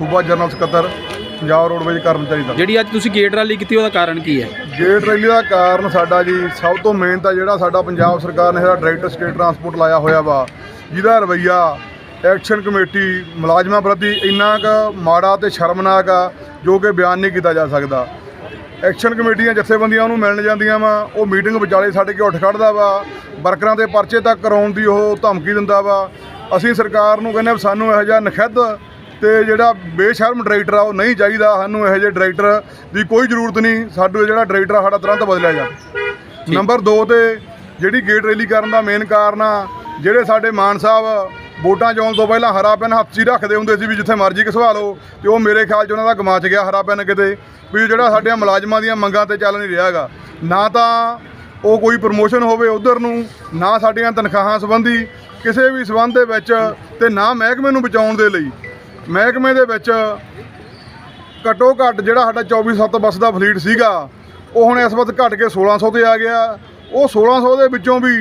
ਸੂਬਾ ਜਨਰਲ ਸਕੱਤਰ ਪੰਜਾਬ ਰੋਡਵੇਜ਼ ਕਰਮਚਾਰੀ ਦਲ ਜਿਹੜੀ ਅੱਜ ਤੁਸੀਂ ਗੇਟ ਰੈਲੀ ਕੀਤੀ ਉਹਦਾ ਕਾਰਨ ਕੀ ਹੈ? ਗੇਟ ਰੈਲੀ ਦਾ ਕਾਰਨ ਸਾਡਾ ਜੀ ਸਭ ਤੋਂ ਮੇਨ ਤਾਂ ਜਿਹੜਾ ਸਾਡਾ ਪੰਜਾਬ ਸਰਕਾਰ ਨੇ ਜਿਹੜਾ ਡਾਇਰੈਕਟਰ ਸਟੇਟ ਟਰਾਂਸਪੋਰਟ ਲਾਇਆ ਹੋਇਆ ਵਾ ਜਿਹਦਾ ਰਵਈਆ ਐਕਸ਼ਨ ਕਮੇਟੀ ਮੁਲਾਜ਼ਮਾਂ ਪ੍ਰਤੀ ਇੰਨਾ ਕੁ ਮਾੜਾ ਤੇ ਸ਼ਰਮਨਾਕ ਆ ਜੋ ਕਿ ਬਿਆਨ ਨਹੀਂ ਕੀਤਾ ਜਾ ਸਕਦਾ। ਐਕਸ਼ਨ ਕਮੇਟੀਆਂ ਜਥੇਬੰਦੀਆਂ ਉਹਨੂੰ ਮਿਲਣ ਜਾਂਦੀਆਂ ਵਾ ਉਹ ਮੀਟਿੰਗ ਵਿਚਾਲੇ ਸਾਡੇ ਕੇ ਉੱਠ ਖੜਦਾ ਵਾ ਵਰਕਰਾਂ ਦੇ ਪਰਚੇ ਤੱਕ ਕਰਾਉਣ ਦੀ ਉਹ ਧਮਕੀ ਦਿੰਦਾ ਵਾ। ਅਸੀਂ ਸਰਕਾਰ ਨੂੰ ਕਹਿੰਦੇ ਸਾਨੂੰ ਇਹੋ ਜਿਹਾ ਨਖਿੱਧ ਤੇ ਜਿਹੜਾ ਬੇਸ਼ਰਮ ਡਾਇਰੈਕਟਰ ਆ ਉਹ ਨਹੀਂ ਚਾਹੀਦਾ ਸਾਨੂੰ ਇਹੋ ਜਿਹੇ ਡਾਇਰੈਕਟਰ ਦੀ ਕੋਈ ਜ਼ਰੂਰਤ ਨਹੀਂ। ਸਾਡਾ ਜਿਹੜਾ ਡਾਇਰੈਕਟਰ ਸਾਡਾ ਤੁਰੰਤ ਬਦਲਿਆ ਜਾਵੇ। ਨੰਬਰ 2 ਤੇ ਜਿਹੜੀ ਗੇਟ ਰੈਲੀ ਕਰਨ ਦਾ ਮੇਨ ਕਾਰਨ ਆ ਜਿਹੜੇ ਸਾਡੇ ਮਾਨ ਸਾਹਿਬ ਵੋਟਾਂ ਚਾਉਣ ਤੋਂ ਪਹਿਲਾਂ ਹਰਾ ਪੈਨ ਹੱਥ ਹੀ ਰੱਖਦੇ ਹੁੰਦੇ ਸੀ ਵੀ ਜਿੱਥੇ ਮਰਜ਼ੀ ਘਸਵਾ ਲਓ ਤੇ ਉਹ ਮੇਰੇ ਖਿਆਲ 'ਚ ਉਹਨਾਂ ਦਾ ਗਮਾਚ ਗਿਆ ਹਰਾ ਪੈਨ ਕਿਤੇ ਵੀ ਜਿਹੜਾ ਸਾਡੀਆਂ ਮੁਲਾਜ਼ਮਾਂ ਦੀਆਂ ਮੰਗਾਂ ਤੇ ਚੱਲ ਨਹੀਂ ਰਿਹਾਗਾ ਨਾ ਤਾਂ ਉਹ ਕੋਈ ਪ੍ਰਮੋਸ਼ਨ ਹੋਵੇ ਉਧਰ ਨੂੰ ਨਾ ਸਾਡੀਆਂ ਤਨਖਾਹਾਂ ਸੰਬੰਧੀ ਕਿਸੇ ਵੀ ਸੰਬੰਧ ਦੇ ਵਿੱਚ ਤੇ ਨਾ ਮਹਿਕਮੇ ਨੂੰ ਬਚਾਉਣ ਦੇ ਲਈ ਮਹਿਕਮੇ ਦੇ ਵਿੱਚ ਘੱਟੋ ਘੱਟ ਜਿਹੜਾ ਸਾਡਾ 24-7 ਬੱਸ ਦਾ ਫਲੀਟ ਸੀਗਾ, ਉਹ ਹੁਣ ਇਸ ਵਕਤ ਘਟ ਕੇ 1600 ਤੇ ਆ ਗਿਆ। ਉਹ 1600 ਦੇ ਵਿੱਚੋਂ ਵੀ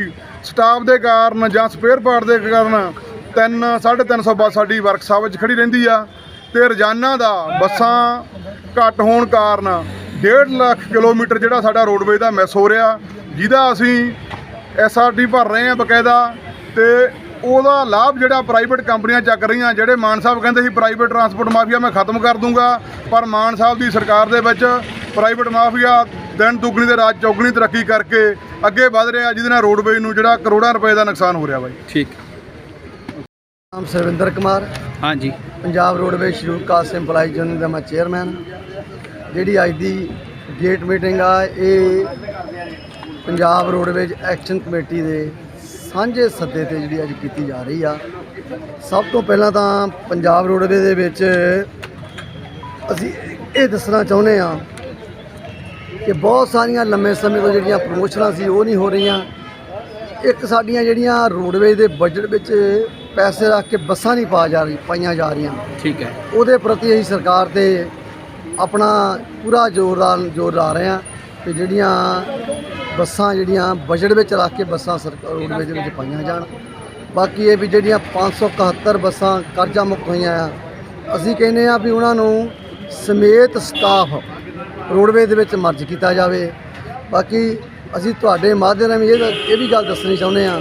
ਸਟਾਫ ਦੇ ਕਾਰਨ ਜਾਂ ਸਪੇਅਰ ਪਾਰਟ ਦੇ ਕਾਰਨ 3 350 ਬੱਸ ਸਾਡੀ ਵਰਕਸ਼ਾਪ ਵਿੱਚ ਖੜੀ ਰਹਿੰਦੀ ਆ ਤੇ ਰੋਜ਼ਾਨਾ ਦਾ ਬੱਸਾਂ ਘੱਟ ਹੋਣ ਕਾਰਨ 1.5 ਲੱਖ ਕਿਲੋਮੀਟਰ ਜਿਹੜਾ ਸਾਡਾ ਰੋਡਵੇਜ਼ ਦਾ ਮਿਸ ਹੋ ਰਿਹਾ। ਜਿਹਦਾ ਅਸੀਂ ਐਸਆਰਟੀ ਭਰ ਰਹੇ ਹਾਂ ਬਕਾਇਦਾ ਤੇ ਉਹਦਾ ਲਾਭ ਜਿਹੜਾ ਪ੍ਰਾਈਵੇਟ ਕੰਪਨੀਆਂ ਚੱਕ ਰਹੀਆਂ ਜਿਹੜੇ ਮਾਨ ਸਾਹਿਬ ਕਹਿੰਦੇ ਸੀ ਪ੍ਰਾਈਵੇਟ ਟਰਾਂਸਪੋਰਟ ਮਾਫੀਆ ਮੈਂ ਖਤਮ ਕਰ ਦੂੰਗਾ ਪਰ ਮਾਨ ਸਾਹਿਬ ਦੀ ਸਰਕਾਰ ਦੇ ਵਿੱਚ ਪ੍ਰਾਈਵੇਟ ਮਾਫੀਆ ਦਿਨ ਦੁੱਗਣੀ ਤੇ ਰਾਤ ਚੌਗਣੀ ਤਰੱਕੀ ਕਰਕੇ ਅੱਗੇ ਵਧ ਰਿਹਾ ਜਿਹਦੇ ਨਾਲ ਰੋਡਵੇਜ਼ ਨੂੰ ਜਿਹੜਾ ਕਰੋੜਾਂ ਰੁਪਏ ਦਾ ਨੁਕਸਾਨ ਹੋ ਰਿਹਾ ਬਾਈ। ਠੀਕ। ਨਾਮ ਸਰਵਿੰਦਰ ਕੁਮਾਰ। ਹਾਂਜੀ। Punjab roadways schedule caste EMPLOYEES union ਦਾ ਮੈਂ ਚੇਅਰਮੈਨ। ਜਿਹੜੀ ਅੱਜ ਦੀ ਗੇਟ ਮੀਟਿੰਗ ਆ ਇਹ ਪੰਜਾਬ ਰੋਡਵੇਜ਼ ਐਕਸ਼ਨ ਕਮੇਟੀ ਦੇ ਸਾਂਝੇ ਸੱਦੇ ਤੇ ਜਿਹੜੀ ਅੱਜ ਕੀਤੀ ਜਾ ਰਹੀ ਆ। ਸਭ ਤੋਂ ਪਹਿਲਾਂ ਤਾਂ ਪੰਜਾਬ ਰੋਡਵੇਜ਼ ਦੇ ਵਿੱਚ ਅਸੀਂ ਇਹ ਦੱਸਣਾ ਚਾਹੁੰਦੇ ਆ ਕਿ ਬਹੁਤ ਸਾਰੀਆਂ ਲੰਮੇ ਸਮੇਂ ਤੋਂ ਜਿਹੜੀਆਂ ਪ੍ਰਮੋਸ਼ਨਾਂ ਸੀ ਉਹ ਨਹੀਂ ਹੋ ਰਹੀਆਂ। ਇੱਕ ਸਾਡੀਆਂ ਜਿਹੜੀਆਂ ਰੋਡਵੇਜ਼ ਦੇ ਬਜਟ ਵਿੱਚ ਪੈਸੇ ਰੱਖ ਕੇ ਬੱਸਾਂ ਨਹੀਂ ਪਾ ਜਾ ਰਹੀ ਪਾਈਆਂ ਜਾ ਰਹੀਆਂ। ਠੀਕ ਹੈ। ਉਹਦੇ ਪ੍ਰਤੀ ਅਸੀਂ ਸਰਕਾਰ ਤੇ ਆਪਣਾ ਪੂਰਾ ਜ਼ੋਰ ਲਾ ਜ਼ੋਰ ਲਾ ਰਹੇ ਹਾਂ ਕਿ ਜਿਹੜੀਆਂ ਬੱਸਾਂ ਜਿਹੜੀਆਂ ਬਜਟ ਵਿੱਚ ਰੱਖ ਕੇ ਬੱਸਾਂ ਸਰਕਾਰ ਰੋਡਵੇਜ਼ ਦੇ ਵਿੱਚ ਪਾਈਆਂ ਜਾਣ। ਬਾਕੀ ਇਹ ਵੀ ਜਿਹੜੀਆਂ 571 ਬੱਸਾਂ ਕਰਜ਼ਾ ਮੁਕਤ ਹੋਈਆਂ ਆ, ਅਸੀਂ ਕਹਿੰਦੇ ਆ ਵੀ ਉਹਨਾਂ ਨੂੰ ਸਮੇਤ ਸਟਾਫ ਰੋਡਵੇਜ਼ ਦੇ ਵਿੱਚ ਮਰਜ ਕੀਤਾ ਜਾਵੇ। ਬਾਕੀ ਅਸੀਂ ਤੁਹਾਡੇ ਮਾਧਿਅਮ ਰਾਹੀਂ ਇਹ ਇਹ ਵੀ ਗੱਲ ਦੱਸਣੀ ਚਾਹੁੰਦੇ ਆ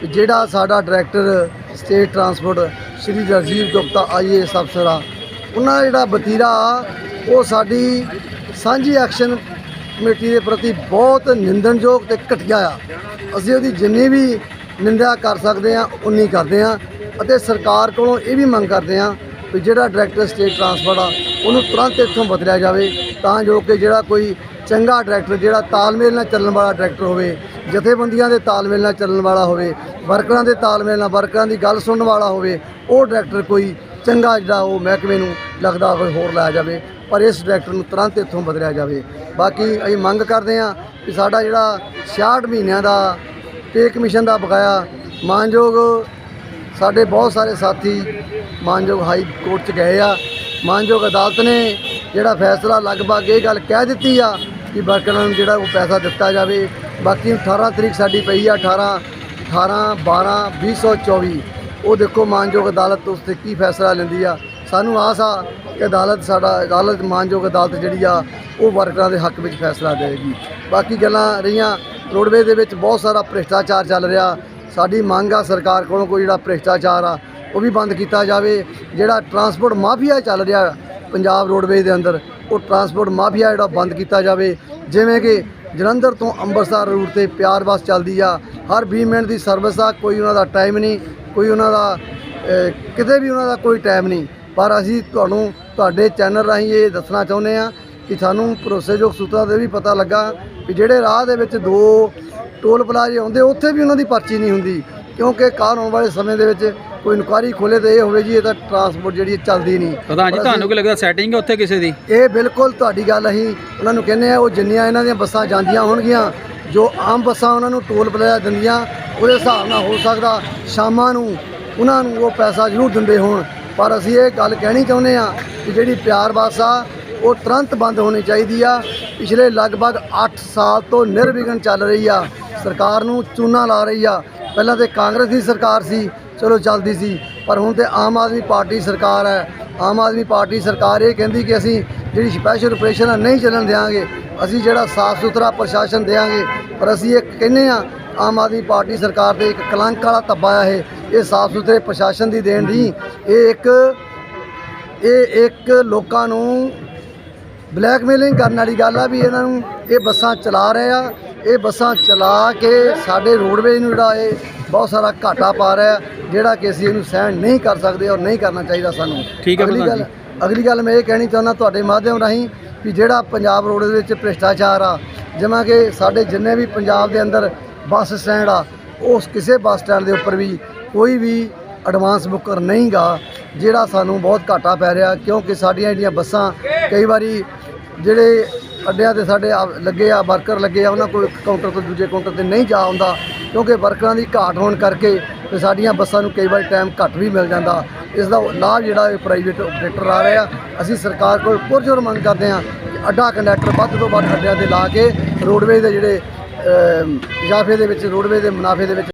ਕਿ ਜਿਹੜਾ ਸਾਡਾ director state transport Shri Rajiv Gupta IAS ਅਫਸਰ ਆ, ਉਹਨਾਂ ਦਾ ਜਿਹੜਾ ਵਤੀਰਾ ਉਹ ਸਾਡੀ ਸਾਂਝੀ ਐਕਸ਼ਨ ਕਮੇਟੀ ਦੇ ਪ੍ਰਤੀ ਬਹੁਤ ਨਿੰਦਣਯੋਗ ਤੇ ਘਟੀਆ ਆ। ਅਸੀਂ ਉਹਦੀ ਜਿੰਨੀ ਵੀ ਨਿੰਦਾ ਕਰ ਸਕਦੇ ਆ ਉਨੀ ਕਰਦੇ ਆ ਅਤੇ ਸਰਕਾਰ ਕੋਲੋਂ ਇਹ ਵੀ ਮੰਗ ਕਰਦੇ ਆ ਵੀ ਜਿਹੜਾ ਡਾਇਰੈਕਟਰ ਸਟੇਟ ਟਰਾਂਸਪੋਰਟ ਆ, ਉਹਨੂੰ ਤੁਰੰਤ ਇੱਥੋਂ ਬਦਲਿਆ ਜਾਵੇ ਤਾਂ ਜੋ ਕਿ ਜਿਹੜਾ ਕੋਈ ਚੰਗਾ ਡਾਇਰੈਕਟਰ ਜਿਹੜਾ ਤਾਲਮੇਲ ਨਾਲ ਚੱਲਣ ਵਾਲਾ ਡਾਇਰੈਕਟਰ ਹੋਵੇ, ਜਥੇਬੰਦੀਆਂ ਦੇ ਤਾਲਮੇਲ ਨਾਲ ਚੱਲਣ ਵਾਲਾ ਹੋਵੇ, ਵਰਕਰਾਂ ਦੇ ਤਾਲਮੇਲ ਨਾਲ, ਵਰਕਰਾਂ ਦੀ ਗੱਲ ਸੁਣਨ ਵਾਲਾ ਹੋਵੇ, ਉਹ ਡਾਇਰੈਕਟਰ ਕੋਈ ਚੰਗਾ ਜਿਹੜਾ ਉਹ ਮਹਿਕਮੇ ਨੂੰ ਲੱਗਦਾ ਹੋਵੇ, ਹੋਰ ਲਾਇਆ ਜਾਵੇ। ਪਰ ਇਸ ਡਾਇਰੈਕਟਰ ਨੂੰ ਤੁਰੰਤ ਇੱਥੋਂ ਬਦਲਿਆ ਜਾਵੇ। ਬਾਕੀ ਅਸੀਂ ਮੰਗ ਕਰਦੇ ਹਾਂ ਕਿ ਸਾਡਾ ਜਿਹੜਾ 66 ਮਹੀਨਿਆਂ ਦਾ ਪੇ ਕਮਿਸ਼ਨ ਦਾ ਬਕਾਇਆ ਮਾਨਯੋਗ ਸਾਡੇ ਬਹੁਤ ਸਾਰੇ ਸਾਥੀ ਮਾਨਯੋਗ ਹਾਈ ਕੋਰਟ ਚ ਗਏ ਆ। ਮਾਨਯੋਗ ਅਦਾਲਤ ਨੇ ਜਿਹੜਾ ਫੈਸਲਾ ਲਗਭਗ ਇਹ ਗੱਲ ਕਹਿ ਦਿੱਤੀ ਆ ਕਿ ਵਰਕਰਾਂ ਨੂੰ ਜਿਹੜਾ ਉਹ ਪੈਸਾ ਦਿੱਤਾ ਜਾਵੇ। ਬਾਕੀ 18 ਤਰੀਕ ਸਾਡੀ ਪਈ ਆ 18 18 12 2024 ਉਹ ਦੇਖੋ ਮਾਨਯੋਗ ਅਦਾਲਤ ਉਸ ਤੇ ਕੀ ਫੈਸਲਾ ਲੈਂਦੀ ਆ। ਸਾਨੂੰ ਆਸ ਆ ਕਿ ਅਦਾਲਤ ਸਾਡਾ, ਅਦਾਲਤ ਮਾਨਯੋਗ ਅਦਾਲਤ ਜਿਹੜੀ ਆ, ਉਹ ਵਰਕਰਾਂ ਦੇ ਹੱਕ ਵਿੱਚ ਫੈਸਲਾ ਦੇਵੇਗੀ। ਬਾਕੀ ਗੱਲਾਂ ਰਹੀਆਂ, ਰੋਡਵੇਜ਼ ਦੇ ਵਿੱਚ ਬਹੁਤ ਸਾਰਾ ਭ੍ਰਿਸ਼ਟਾਚਾਰ ਚੱਲ ਰਿਹਾ। ਸਾਡੀ ਮੰਗ ਆ ਸਰਕਾਰ ਕੋਲੋਂ ਕੋਈ ਜਿਹੜਾ ਭ੍ਰਿਸ਼ਟਾਚਾਰ ਆ, ਉਹ ਵੀ ਬੰਦ ਕੀਤਾ ਜਾਵੇ। ਜਿਹੜਾ ਟਰਾਂਸਪੋਰਟ ਮਾਫੀਆ ਚੱਲ ਰਿਹਾ ਪੰਜਾਬ ਰੋਡਵੇਜ਼ ਦੇ ਅੰਦਰ, ਉਹ ਟਰਾਂਸਪੋਰਟ ਮਾਫੀਆ ਜਿਹੜਾ ਬੰਦ ਕੀਤਾ ਜਾਵੇ। ਜਿਵੇਂ ਕਿ ਜਲੰਧਰ ਤੋਂ ਅੰਮ੍ਰਿਤਸਰ ਰੂਟ ਤੇ ਪਿਆਰ ਬੱਸ ਚੱਲਦੀ ਆ। ਹਰ 20 ਮਿੰਟ ਦੀ ਸਰਵਿਸ ਆ, ਕੋਈ ਉਹਨਾਂ ਦਾ ਟਾਈਮ ਨਹੀਂ, ਕੋਈ ਉਹਨਾਂ ਦਾ ਕਿਤੇ ਵੀ ਉਹਨਾਂ ਦਾ ਕੋਈ ਟਾਈਮ ਨਹੀਂ। ਪਰ ਅਸੀਂ ਤੁਹਾਨੂੰ ਤੁਹਾਡੇ ਚੈਨਲ ਰਾਹੀਂ ਇਹ ਦੱਸਣਾ ਚਾਹੁੰਦੇ ਆ ਕਿ ਸਾਨੂੰ ਭਰੋਸੇਯੋਗ ਸੂਤਰਾਂ ਤੇ ਵੀ ਪਤਾ ਲੱਗਾ ਕਿ ਜਿਹੜੇ ਰਾਹ ਦੇ ਵਿੱਚ ਦੋ ਟੋਲ ਪਲਾਜ਼ੇ ਆਉਂਦੇ ਉੱਥੇ ਵੀ ਉਹਨਾਂ ਦੀ ਪਰਚੀ ਨਹੀਂ ਹੁੰਦੀ। ਕਿਉਂਕਿ ਕਾਰ ਆਉਣ ਵਾਲੇ ਸਮੇਂ ਦੇ ਵਿੱਚ ਕੋਈ ਇਨਕੁਆਰੀ ਖੋਲੇ ਤੇ ਇਹ ਹੋਵੇ ਜੀ ਇਹ ਤਾਂ ਟਰਾਂਸਪੋਰਟ ਜਿਹੜੀ ਚੱਲਦੀ ਨਹੀਂ। ਪ੍ਰਧਾਨ ਜੀ ਤੁਹਾਨੂੰ ਕੀ ਲੱਗਦਾ ਸੈਟਿੰਗ ਹੈ ਉੱਥੇ ਕਿਸੇ ਦੀ? ਇਹ ਬਿਲਕੁਲ ਤੁਹਾਡੀ ਗੱਲ ਅਸੀਂ ਉਹਨਾਂ ਨੂੰ ਕਹਿੰਦੇ ਆ ਉਹ ਜਿੰਨੀਆਂ ਇਹਨਾਂ ਦੀਆਂ ਬੱਸਾਂ ਜਾਂਦੀਆਂ ਹੋਣਗੀਆਂ ਜੋ ਆਮ ਬੱਸਾਂ ਉਹਨਾਂ ਨੂੰ ਟੋਲ ਪਲਾਜ਼ਾ ਦਿੰਦੀਆਂ ਉਹਦੇ ਹਿਸਾਬ ਨਾਲ ਹੋ ਸਕਦਾ ਸ਼ਾਮਾਂ ਨੂੰ ਉਹਨਾਂ ਨੂੰ ਉਹ ਪੈਸਾ ਜ਼ਰੂਰ ਦਿੰਦੇ ਹੋਣ। ਪਰ ਅਸੀਂ ਇਹ ਗੱਲ ਕਹਿਣੀ ਚਾਹੁੰਦੇ ਆ ਕਿ ਜਿਹੜੀ ਪਿਆਰ ਬੱਸ ਆ ਉਹ ਤੁਰੰਤ ਬੰਦ ਹੋਣੀ ਚਾਹੀਦੀ ਆ। ਪਿਛਲੇ ਲਗਭਗ 8 ਸਾਲ ਤੋਂ ਨਿਰਵਿਘਨ ਚੱਲ ਰਹੀ ਆ। ਸਰਕਾਰ ਨੂੰ ਚੂਨਾ ਲਾ ਰਹੀ ਆ। ਪਹਿਲਾਂ ਤੇ ਕਾਂਗਰਸ ਦੀ ਸਰਕਾਰ ਸੀ, ਚਲੋ ਚੱਲਦੀ ਸੀ। ਪਰ ਹੁਣ ਤੇ ਆਮ ਆਦਮੀ ਪਾਰਟੀ ਸਰਕਾਰ ਹੈ। ਆਮ ਆਦਮੀ ਪਾਰਟੀ ਸਰਕਾਰ ਇਹ ਕਹਿੰਦੀ ਕਿ ਅਸੀਂ ਜਿਹੜੀ ਸਪੈਸ਼ਲ ਆਪਰੇਸ਼ਨ ਆ, ਨਹੀਂ ਚੱਲਣ ਦਿਆਂਗੇ। ਅਸੀਂ ਜਿਹੜਾ ਸਾਫ਼ ਸੁਥਰਾ ਪ੍ਰਸ਼ਾਸਨ ਦੇਾਂਗੇ ਪਰ ਅਸੀਂ ਇਹ ਕਹਿੰਦੇ ਆ ਆਮ ਆਦਮੀ ਪਾਰਟੀ ਸਰਕਾਰ ਤੇ ਇੱਕ ਕਲੰਕ ਵਾਲਾ ਧੱਬਾ ਆ ਇਹ। ਇਹ ਸਾਫ਼ ਸੁਥਰੇ ਪ੍ਰਸ਼ਾਸਨ ਦੀ ਦੇਣ ਦੀ ਇਹ ਇੱਕ ਇਹ ਇੱਕ ਲੋਕਾਂ ਨੂੰ ਬਲੈਕਮੇਲਿੰਗ ਕਰਨ ਵਾਲੀ ਗੱਲ ਆ ਵੀ ਇਹਨਾਂ ਨੂੰ ਇਹ ਬੱਸਾਂ ਚਲਾ ਰਹੇ ਆ ਇਹ ਬੱਸਾਂ ਚਲਾ ਕੇ ਸਾਡੇ ਰੋਡਵੇਜ਼ ਨੂੰ ਜਿਹੜਾ ਇਹ ਬਹੁਤ ਸਾਰਾ ਘਾਟਾ ਪਾ ਰਿਹਾ ਜਿਹੜਾ ਕਿ ਅਸੀਂ ਇਹਨੂੰ ਸਹਿਣ ਨਹੀਂ ਕਰ ਸਕਦੇ ਔਰ ਨਹੀਂ ਕਰਨਾ ਚਾਹੀਦਾ ਸਾਨੂੰ। ਠੀਕ ਹੈ ਅਗਲੀ ਗੱਲ ਅਗਲੀ ਗੱਲ ਮੈਂ ਇਹ ਕਹਿਣੀ ਚਾਹੁੰਦਾ ਤੁਹਾਡੇ ਮਾਧਿਅਮ ਰਾਹੀਂ ਵੀ ਜਿਹੜਾ ਪੰਜਾਬ ਰੋਡ ਦੇ ਵਿੱਚ ਭ੍ਰਿਸ਼ਟਾਚਾਰ ਆ ਜਿਵੇਂ ਕਿ ਸਾਡੇ ਜਿੰਨੇ ਵੀ ਪੰਜਾਬ ਦੇ ਅੰਦਰ ਬੱਸ ਸਟੈਂਡ ਆ ਉਸ ਕਿਸੇ ਬੱਸ ਸਟੈਂਡ ਦੇ ਉੱਪਰ ਵੀ ਕੋਈ ਵੀ ਐਡਵਾਂਸ ਬੁੱਕਰ ਨਹੀਂਗਾ ਜਿਹੜਾ ਸਾਨੂੰ ਬਹੁਤ ਘਾਟਾ ਪੈ ਰਿਹਾ ਕਿਉਂਕਿ ਸਾਡੀਆਂ ਜਿਹੜੀਆਂ ਬੱਸਾਂ ਕਈ ਵਾਰੀ ਜਿਹੜੇ ਅੱਡਿਆਂ ਤੇ ਸਾਡੇ ਆ- ਲੱਗੇ ਆ ਵਰਕਰ ਲੱਗੇ ਆ ਉਹਨਾਂ ਕੋਲ ਕਾਊਂਟਰ ਤੋਂ ਦੂਜੇ ਕਾਊਂਟਰ ਤੇ ਨਹੀਂ ਜਾ ਹੁੰਦਾ ਕਿਉਂਕਿ ਵਰਕਰਾਂ ਦੀ ਘਾਟ ਹੋਣ ਕਰਕੇ ਤੇ ਸਾਡੀਆਂ ਬੱਸਾਂ ਨੂੰ ਕਈ ਵਾਰੀ ਟਾਈਮ ਘੱਟ ਵੀ ਮਿਲ ਜਾਂਦਾ। ਇਸ ਦਾ ਲਾਭ ਜਿਹੜਾ ਪ੍ਰਾਈਵੇਟ ਆਪਰੇਟਰ ਆ ਰਹੇ ਆ ਅਸੀਂ ਸਰਕਾਰ ਕੋਲ ਪੁਰਜੋਰ ਮੰਗ ਕਰਦੇ ਹਾਂ ਅੱਡਾ ਕੰਡਕਟਰ ਵੱਧ ਤੋਂ ਵੱਧ ਅੱਡਿਆਂ ਤੇ ਲਾ ਕੇ ਰੋਡਵੇਜ਼ ਦੇ ਜਿਹੜੇ ਅਮ, ਇਜ਼ਾਫੇ ਦੇ ਵਿੱਚ ਰੋਡਵੇਜ਼ ਦੇ ਮੁਨਾਫੇ ਦੇ ਵਿੱਚ